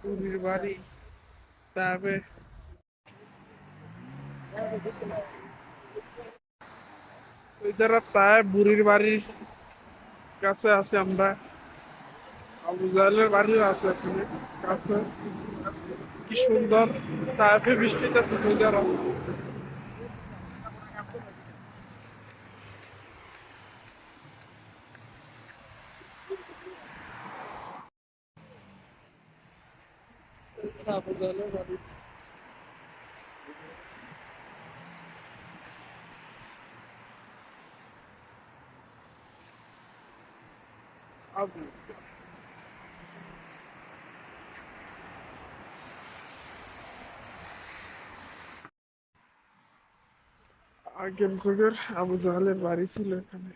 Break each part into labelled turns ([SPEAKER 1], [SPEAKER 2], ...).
[SPEAKER 1] বুড়ির বাড়ি তারপরে সৈদারা প্রায় বুড়ির বাড়ির কাছে আছে আমরা। আবু জাহেলের বাড়িও আছে এখানে, কাছে। কি সুন্দর তারপরে বৃষ্টিতে আছে সৌদি আবু জাহেলের বাড়ি আবু আগের যুগের আবু জাহালের বাড়ি ছিল এখানে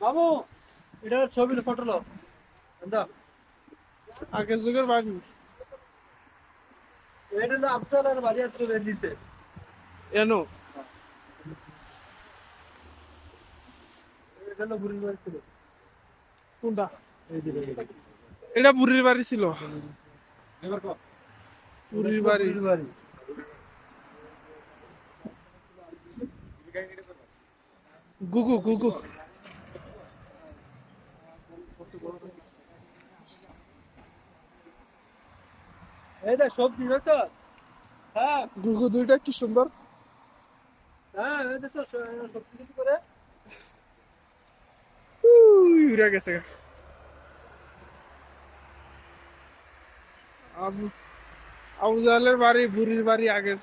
[SPEAKER 2] বাবু এটার ছবি ফটো লো দা
[SPEAKER 1] আগের যুগের বাড়ি।
[SPEAKER 2] এটা হলো আফজালের বাড়ি বের নিচে।
[SPEAKER 1] এনো।
[SPEAKER 2] বুড়ির বাড়ি ছিল।
[SPEAKER 1] কোনটা? এটা বুড়ির বাড়ি ছিল। বুড়ির বাড়ি।
[SPEAKER 2] বাড়ি।
[SPEAKER 1] গুগু গুগু।
[SPEAKER 2] সবজি হয়েছে হ্যাঁ।
[SPEAKER 1] গুগু দুইটা কি সুন্দর।
[SPEAKER 2] হ্যাঁ সবজি করে।
[SPEAKER 1] উড়ে গেছে। আবু আবু জাহালের বাড়ি বুড়ির বাড়ি আগের।